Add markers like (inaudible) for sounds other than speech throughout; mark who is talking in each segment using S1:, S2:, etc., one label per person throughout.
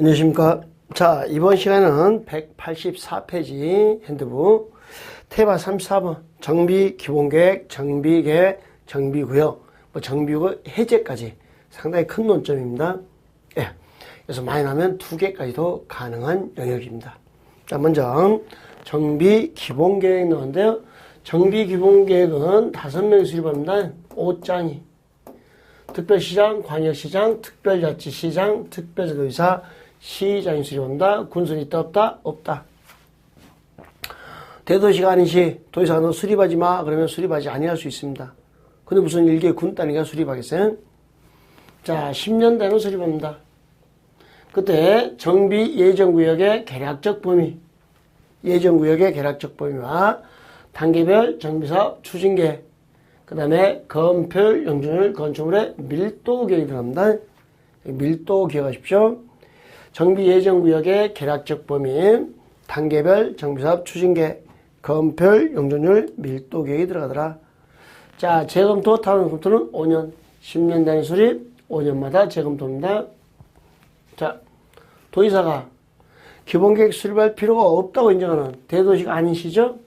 S1: 안녕하십니까. 자, 이번 시간은 184페이지 핸드북 테바 34번 정비 기본계획, 정비계획, 정비구역, 뭐 정비구역 해제까지 상당히 큰 논점입니다. 예. 그래서 많이 나면 두 개까지도 가능한 영역입니다. 자, 먼저 정비 기본계획 나오는데요. 정비 기본계획은 다섯 명이 수립합니다. 5장이. 특별시장, 광역시장, 특별자치시장, 특별제도의사, 시장이 수립한다. 군수는 있다 없다? 없다. 대도시가 아닌 시 도의사가 너 수립하지 마. 그러면 수립하지 아니할 수 있습니다. 근데 무슨 일개 군 단위가 수립하겠어요? 자, 10년 단위로 수립합니다. 그때 정비 예정구역의 개략적 범위, 예정구역의 개략적 범위와 단계별 정비사업 추진계, 그 다음에 건별 영준율 건축물의 밀도 계획이 들어갑니다. 밀도 기억하십시오. 정비 예정 구역의 개략적 범위, 단계별 정비사업 추진계, 건별 용적률 밀도 계획이 들어가더라. 자, 재검토 타운 검토는 5년, 10년 단위 수립, 5년마다 재검토입니다. 자, 도의사가 기본계획 수립할 필요가 없다고 인정하는 대도시가 아닌 시죠?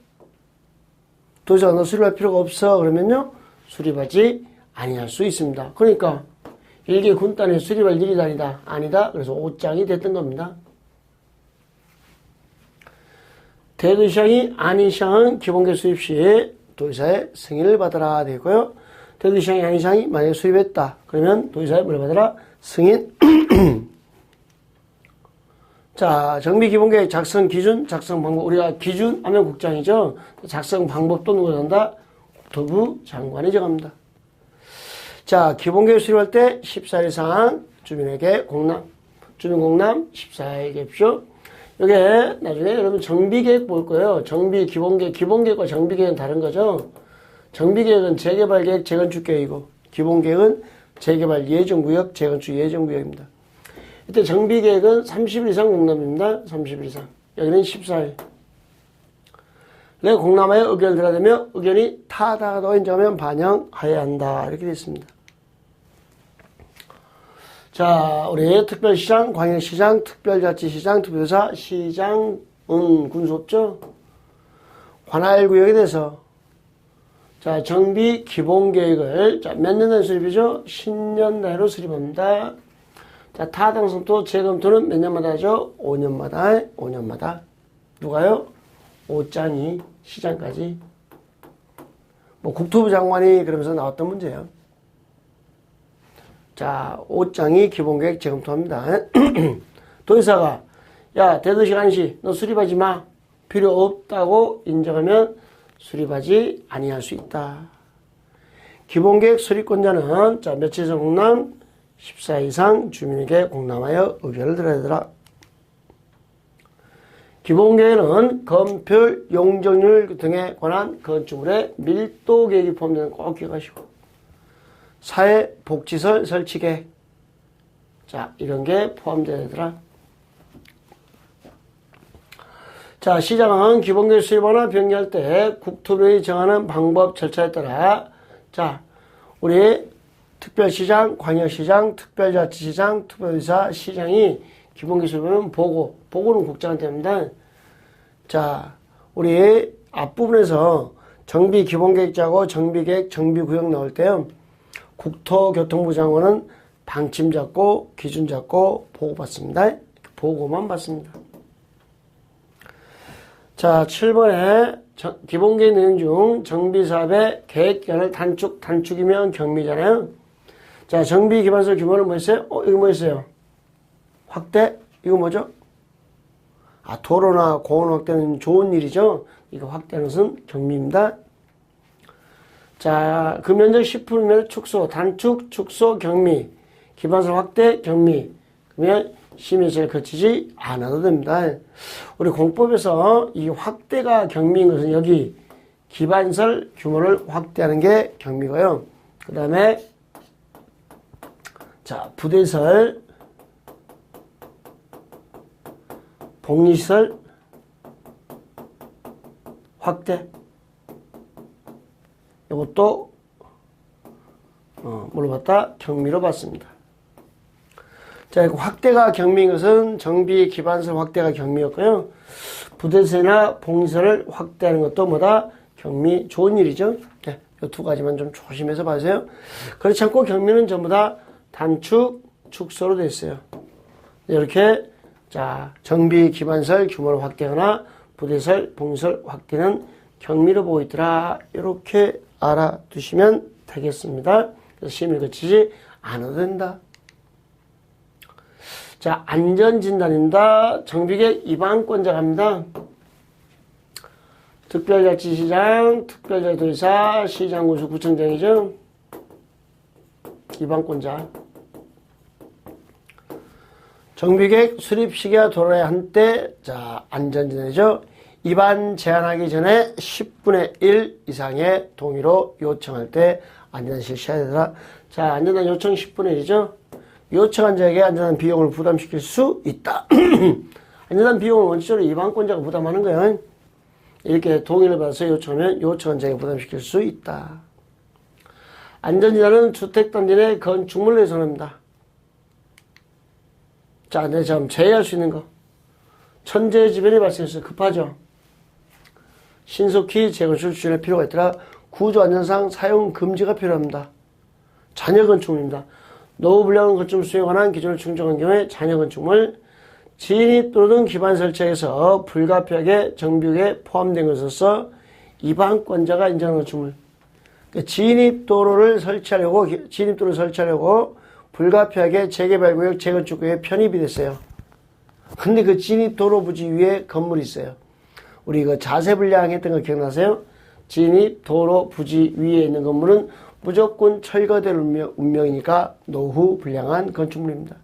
S1: 도의사가 너 수립할 필요가 없어. 그러면요, 수립하지 아니할 수 있습니다. 그러니까, 일개 군단에 수립할 일이 아니다. 아니다. 그래서 5장이 됐던 겁니다. 대도시장이 아닌 시장은 기본계획 수립 시 도의사의 승인을 받아라 되고요. 대도시장이 아닌 시장이 만약에 수립했다. 그러면 도의사의 뭘 받아라? 승인. (clears throat) 자, 정비 기본계획 작성 기준, 작성 방법. 우리가 기준 하면 국장이죠. 작성 방법도 누가 정한다? 국토부 장관이 정합니다. 자, 기본계획 수립할 때 14일 이상 주민에게 공람, 주민 공람 14일 갭쇼. 이게 나중에 여러분 정비계획 볼 거예요. 정비 기본계획, 기본계획과 정비계획은 다른 거죠. 정비계획은 재개발계획, 재건축계획이고 기본계획은 재개발 예정구역, 재건축 예정구역입니다. 이때 정비계획은 30일 이상 공람입니다. 30일 이상. 여기는 14일. 내 공람하에 의견을 들어야 되며 의견이 타다도 인정하면 반영하여야 한다. 이렇게 되어 있습니다. 자, 우리 특별시장, 광역시장, 특별자치시장, 특별사, 시장, 은, 군수 없죠? 관할구역에 대해서 자, 정비 기본 계획을 자, 몇 년 단위 수립이죠? 10년 단위로 수립합니다. 자, 타당 성도 재검토는 몇 년마다 하죠? 5년마다, 5년마다. 누가요? 오장이 시장까지. 뭐 국토부 장관이 그러면서 나왔던 문제예요. 자, 5장이 기본계획 재검토합니다. (clears throat) 도의사가 야 대도시 간시 너 수립하지 마 필요 없다고 인정하면 수립하지 아니할 수 있다. 기본계획 수립권자는 자 며칠 전 공람 14 이상 주민에게 공람하여 의견을 들어야 되더라. 기본계획은 건별 용적률 등에 관한 건축물의 밀도 계획이 포함되는 꼭 기억하시고. 사회복지설 설치계. 자 이런 게 포함되더라. 자 시장은 기본계획 수립하나 변경할 때 국토부의 정하는 방법 절차에 따라. 자 우리 특별시장, 광역시장, 특별자치시장, 특별의사, 시장이 기본계획 수립하면 보고 보고는 국장한테 합니다. 자 우리 앞부분에서 정비 기본 계획 짜고 정비 계획, 정비 구역 나올 때요. 국토교통부 장관은 방침 잡고 기준 잡고 보고 받습니다. 보고만 받습니다. 자, 7번에 기본 계획 내용 중 정비 사업의 계획 기간을 단축, 단축이면 경미잖아요. 자, 정비 기반서 규모는 뭐였어요? 어, 이거 뭐였어요? 확대? 이거 뭐죠? 아, 도로나 공원 확대는 좋은 일이죠? 이거 확대하는 것은 경미입니다. 자, 그 면적 10%면 축소, 단축, 축소, 경미, 기반설 확대, 경미. 그러면 심의를 거치지 않아도 됩니다. 우리 공법에서 이 확대가 경미인 것은 여기 기반설 규모를 확대하는 게 경미고요. 그 다음에 자, 부대설, 복리시설, 확대. 이것도 어, 물어봤다 경미로 봤습니다. 자, 확대가 경미인 것은 정비 기반설 확대가 경미였고요. 부대세나 봉설을 확대하는 것도 뭐다? 경미 좋은 일이죠. 네, 이두 가지만 좀 조심해서 봐주세요. 그렇지 않고 경미는 전부 다 단축, 축소로 되어 있어요. 이렇게 자 정비 기반설 규모를 확대하거나 부대설, 봉설 확대는 경미로 보고 있더라. 이렇게 알아두시면 되겠습니다. 그래서 거치지 않아도 된다. 자, 안전진단입니다. 정비계 입안권자 갑니다. 특별자치시장, 특별자치도지사, 시장군수, 구청장이죠. 입안권자. 정비객 수립 시기와 도로에 한때, 자, 안전진단이죠. 입안 제한하기 전에 10분의 1 이상의 동의로 요청할 때 안전단 실시해야 되더라. 자, 안전단 요청 10분의 1이죠. 요청한 자에게 안전한 비용을 부담시킬 수 있다. (clears throat) 안전한 비용을 원칙적으로 입안권자가 부담하는 거예요. 이렇게 동의를 받아서 요청하면 요청한 자에게 부담시킬 수 있다. 안전진단은 주택단지 내 건축물을 예선합니다. 자, 내 점 제외할 수 있는 거. 천재지변이 발생했어요. 급하죠. 신속히 재건축 추진할 필요가 있더라. 구조 안전상 사용 금지가 필요합니다. 잔여 건축물입니다. 노후 불량 건축물 수에 관한 기준을 충족한 경우에 잔여 건축물 진입 또는 기반 설치에서 불가피하게 정비에 포함된 것으로서 입항권자가 인정한 건축물 그러니까 진입 도로를 설치하려고 진입 도로를 설치하려고 불가피하게 재개발 구역 재건축 구역에 편입이 됐어요. 근데 그 진입 도로 부지 위에 건물이 있어요. 우리 그 자세 분량했던 거 기억나세요? 진입 도로 부지 위에 있는 건물은 무조건 철거될 운명, 이니까 노후 불량한 건축물입니다.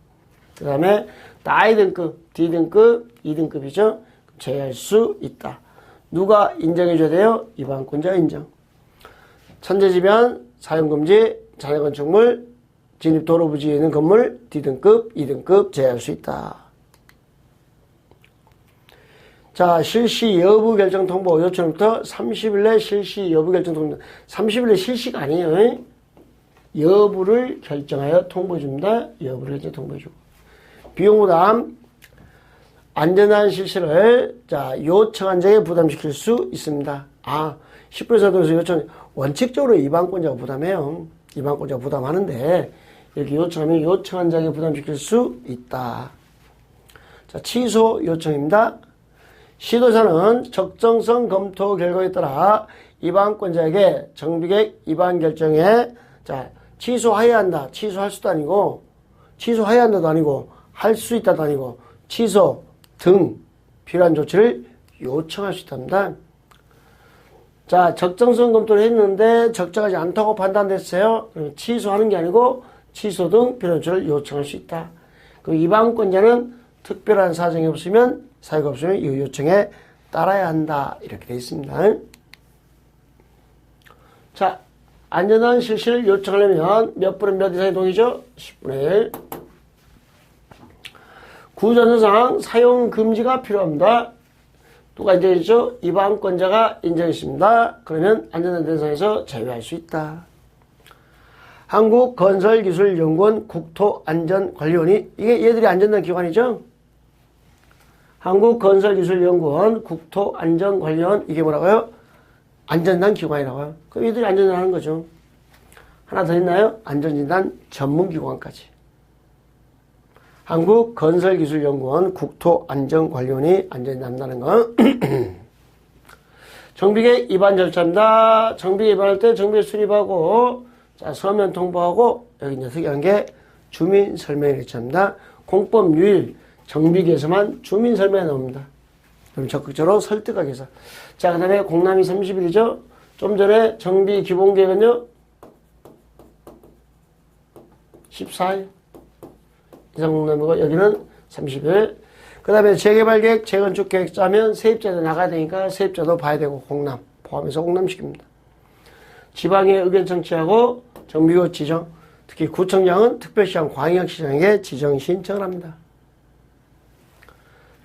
S1: 그 다음에 나이 등급, D등급, 2등급이죠. 제외할 수 있다. 누가 인정해줘야 돼요? 입안권자 인정. 천재지변, 사용금지, 자녀건축물, 진입 도로 부지에 있는 건물, D등급, 2등급 제외할 수 있다. 자, 실시 여부 결정 통보 요청부터 30일 내 실시 여부 결정 통보. 30일 내 실시가 아니에요. 여부를 결정하여 통보해 줍니다. 여부를 결정 통보해 주고. 비용 부담, 안전한 실시를 자 요청한 자에게 부담시킬 수 있습니다. 아, 10% 정도에서 요청, 원칙적으로 입안권자가 부담해요. 입안권자가 부담하는데, 이렇게 요청하면 요청한 자에게 부담시킬 수 있다. 자, 취소 요청입니다. 시도사는 적정성 검토 결과에 따라 입안권자에게 정비객 입안 결정에 자 취소해야 한다. 취소할 수도 아니고 취소해야 한다도 아니고 할 수 있다도 아니고 취소 등 필요한 조치를 요청할 수 있답니다. 자 적정성 검토를 했는데 적정하지 않다고 판단됐어요. 취소하는 게 아니고 취소 등 조치를 요청할 수 있다. 그 입안권자는 특별한 사정이 없으면 사유가 없으면 이 요청에 따라야 한다. 이렇게 되어 있습니다. 자, 안전한 실시를 요청하려면 몇 분의 몇 이상의 동의죠? 10분의 1. 구전선상 사용 금지가 필요합니다. 누가 인정했죠? 입안권자가 인정했습니다. 그러면 안전한 대상에서 제외할 수 있다. 한국건설기술연구원 국토안전관리원이 이게 얘들이 안전한 기관이죠? 한국건설기술연구원 국토안전관련 이게 뭐라고요? 안전단 기관이라고요. 그럼 이들이 안전을 하는 거죠. 하나 더 있나요? 안전진단 전문기관까지. 한국건설기술연구원 국토안전관리원이 안전진단 한다는 거. (clears throat) 정비계 입안 절차입니다. 정비계 입안할 때 정비계 수립하고 자, 서면 통보하고 여기 이제 특이한 게 주민 설명 일차입니다. 공법 유일 정비계에서만 주민 설명이 나옵니다. 그럼 적극적으로 설득하기 위해서. 자, 그 다음에 공남이 30일이죠? 좀 전에 정비 기본 계획은요? 14일. 이상 공남이고, 여기는 30일. 그 다음에 재개발 계획, 재건축 계획 짜면 세입자도 나가야 되니까 세입자도 봐야 되고, 공남. 포함해서 공남시킵니다. 지방의 의견 청취하고 정비구 지정, 특히 구청장은 특별시장, 광역시장에게 지정 신청을 합니다.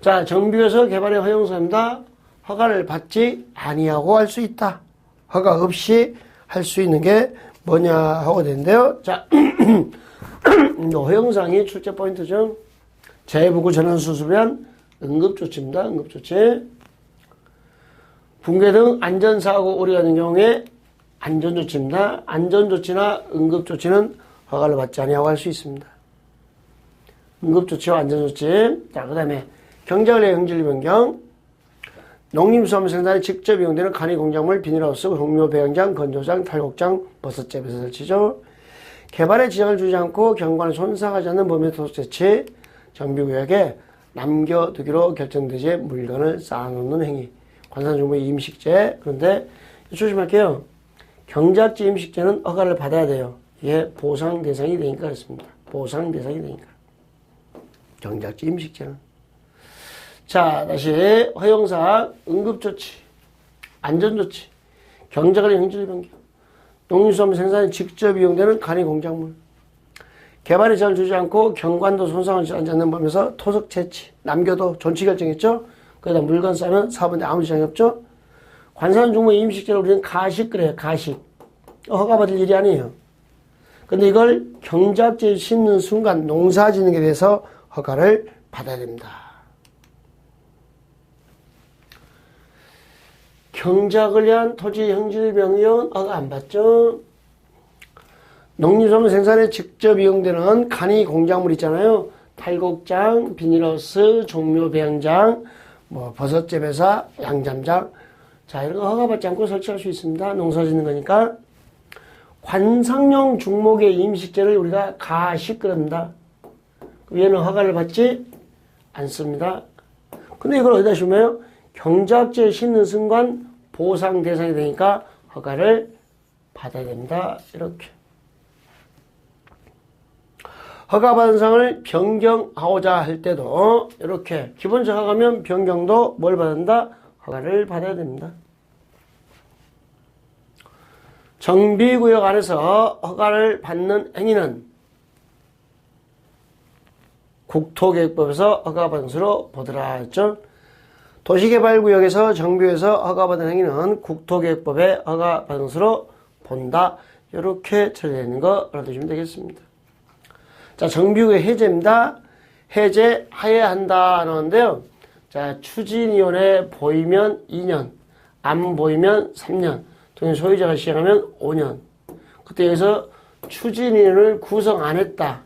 S1: 자, 정비에서 개발의 허용사입니다. 허가를 받지 아니하고 할 수 있다. 허가 없이 할 수 있는 게 뭐냐 하고 되는데요. 자, (clears throat) 허용상이 출제 포인트죠. 재부구 전환 수습이란 응급조치입니다. 응급조치. 붕괴 등 안전사고 우려가 있는 경우에 안전조치입니다. 안전조치나 응급조치는 허가를 받지 아니하고 할 수 있습니다. 응급조치와 안전조치. 자, 그 다음에 경작의 형질 변경. 농림수산물 생산에 직접 이용되는 간이 공작물, 비닐하우스, 홍묘 배양장, 건조장, 탈곡장, 버섯재배서 설치죠. 개발에 지장을 주지 않고 경관을 손상하지 않는 범위 토속 재치, 정비구역에 남겨두기로 결정되지 물건을 쌓아놓는 행위. 관산정보의 임식재. 그런데 조심할게요. 경작지 임식재는 허가를 받아야 돼요. 이게 보상 대상이 되니까 그렇습니다. 보상 대상이 되니까. 경작지 임식재는. 자, 다시 허용사항, 응급조치, 안전조치, 경작의 형질 변경, 농림수산물 생산에 직접 이용되는 간이 공작물, 개발에 잘 주지 않고 경관도 손상을 하지 않는 범위에서 토속 채취, 남겨도 존치 결정했죠? 거기다 물건 싸면 사업인데 아무 지장이 없죠? 관산 중무 임식재를 우리는 가식 그래요, 가식. 허가받을 일이 아니에요. 근데 이걸 경작지에 심는 순간 농사 짓는 게 대해서 허가를 받아야 됩니다. 경작을 위한 토지 형질 변경 허가 안 받죠? 농림수산물 생산에 직접 이용되는 간이 공작물 있잖아요. 탈곡장, 비닐하우스, 종묘 배양장, 뭐 버섯재 배사, 양잠장. 자, 이런 거 허가받지 않고 설치할 수 있습니다. 농사 짓는 거니까. 관상용 중목의 임식재를 우리가 가식 그럽니다. 얘는 허가를 받지 않습니다. 근데 이걸 어디다 심어요? 경작지에 심는 순간 보상 대상이 되니까 허가를 받아야 됩니다. 이렇게. 허가받은 상을 변경하고자 할 때도 이렇게 기본적 허가면 변경도 뭘 받는다? 허가를 받아야 됩니다. 정비구역 안에서 허가를 받는 행위는 국토계획법에서 허가받은 수로 보더라 했죠. 도시개발구역에서 정비에서 허가받은 행위는 국토계획법에 허가받은 수로 본다. 이렇게 처리되어 있는 거 알아두시면 되겠습니다. 자, 정비구역 해제입니다. 해제해야 한다. 하는데요. 자, 추진위원회 보이면 2년, 안 보이면 3년, 동일 소유자가 시행하면 5년. 그때 여기서 추진위원을 구성 안 했다.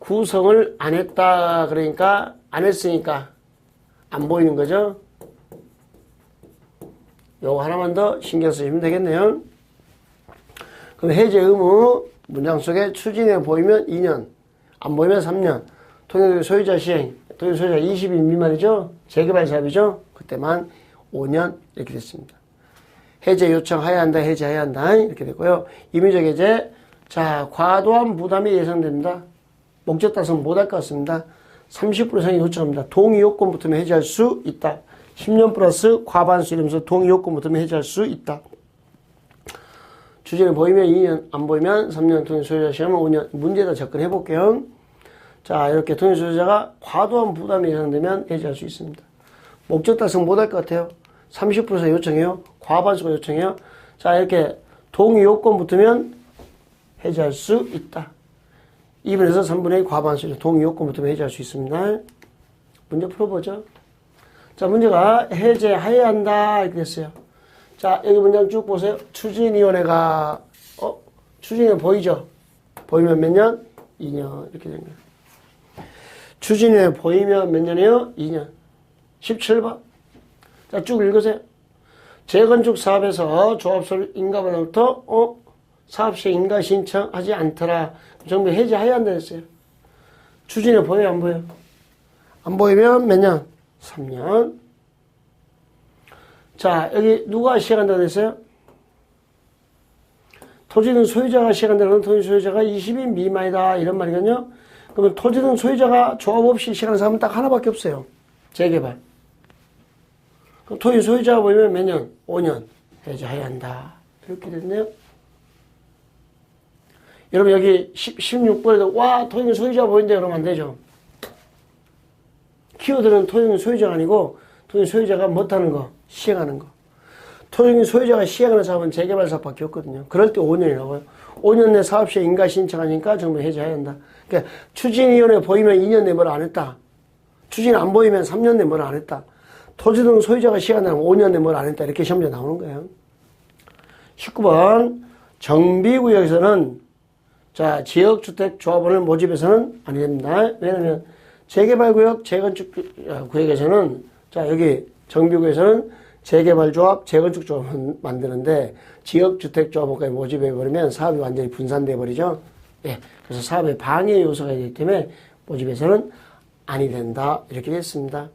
S1: 구성을 안 했다. 그러니까 안 했으니까 안 보이는 거죠. 요거 하나만 더 신경 쓰시면 되겠네요. 그럼 해제 의무 문장 속에 추진해 보이면 2년, 안 보이면 3년. 통일교 소유자 시행, 통일 소유자 20인 미만이죠? 재개발 사업이죠? 그때만 5년 이렇게 됐습니다. 해제 요청해야 한다, 해제해야 한다 이렇게 됐고요. 임의적 해제, 자 과도한 부담이 예상됩니다. 목적 달성 못할 것 같습니다. 30% 이상이 요청합니다. 동의 요건 붙으면 해제할 수 있다. 10년 플러스 과반수 이러면서 동의 요건 붙으면 해제할 수 있다. 주제는 보이면 2년, 안 보이면 3년, 통일 소유자 시험은 5년. 문제에다 접근해 볼게요. 자, 이렇게 통일 소유자가 과도한 부담이 예상되면 해제할 수 있습니다. 목적 달성 못할 것 같아요. 30% 이상 요청해요. 과반수가 요청해요. 자, 이렇게 동의 요건 붙으면 해제할 수 있다. 2분에서 3분의 과반수 동의 요건 붙으면 해제할 수 있습니다. 문제 풀어보죠. 자, 문제가 해제해야 한다. 이렇게 됐어요. 자, 여기 문장 쭉 보세요. 추진위원회가, 어? 추진위원 보이죠? 보이면 몇 년? 2년. 이렇게 된 거예요. 추진위원회 보이면 몇 년이에요? 2년. 17번. 자, 쭉 읽으세요. 재건축 사업에서 조합설 인가받아부터, 어? 사업시 인가 신청하지 않더라. 정부 해제해야 한다 했어요. 추진에 보여요, 안 보여요? 안 보이면 몇 년? 3년. 자, 여기 누가 시행한다고 했어요? 토지등 소유자가 시행한다는 토지 소유자가 20인 미만이다. 이런 말이거든요. 그러면 토지등 소유자가 조합 없이 시행하는 사람은 딱 하나밖에 없어요. 재개발. 그럼 토지 소유자가 보이면 몇 년? 5년. 해제해야 한다. 이렇게 됐네요. 여러분 여기 10, 16번에도 와 토익 소유자 보인다 그러면 안 되죠. 키워드는 토익 소유자가 아니고 토익 소유자가 못하는 거 시행하는 거. 토익 소유자가 시행하는 사업은 재개발 사업밖에 없거든요. 그럴 때 5년이라고요. 5년 내 사업시에 인가 신청하니까 정부 해제해야 한다. 그러니까 추진위원회 보이면 2년 내에 뭘안 했다. 추진 안 보이면 3년 내에 뭘안 했다. 토지 등 소유자가 시간 나면 5년 내에 뭘안 했다. 이렇게 시험에 나오는 거예요. 19번 정비구역에서는 자 지역주택조합원을 모집해서는 안 됩니다. 왜냐하면 재개발구역, 재건축구역에서는 자 여기 정비구에서는 재개발조합, 재건축조합을 만드는데 지역주택조합원까지 모집해버리면 사업이 완전히 분산돼 버리죠. 예, 그래서 사업에 방해 요소가 되기 때문에 모집해서는 아니 된다 이렇게 됐습니다.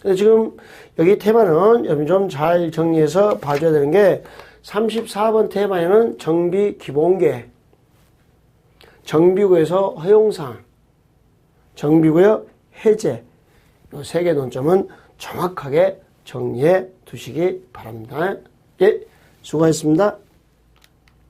S1: 근데 지금 여기 테마는 여러분 좀 잘 정리해서 봐줘야 되는 게 34번 테마에는 정비 기본계, 정비구에서 허용사항, 정비구역 해제 이 세 개 논점은 정확하게 정리해 두시기 바랍니다. 예, 수고하셨습니다.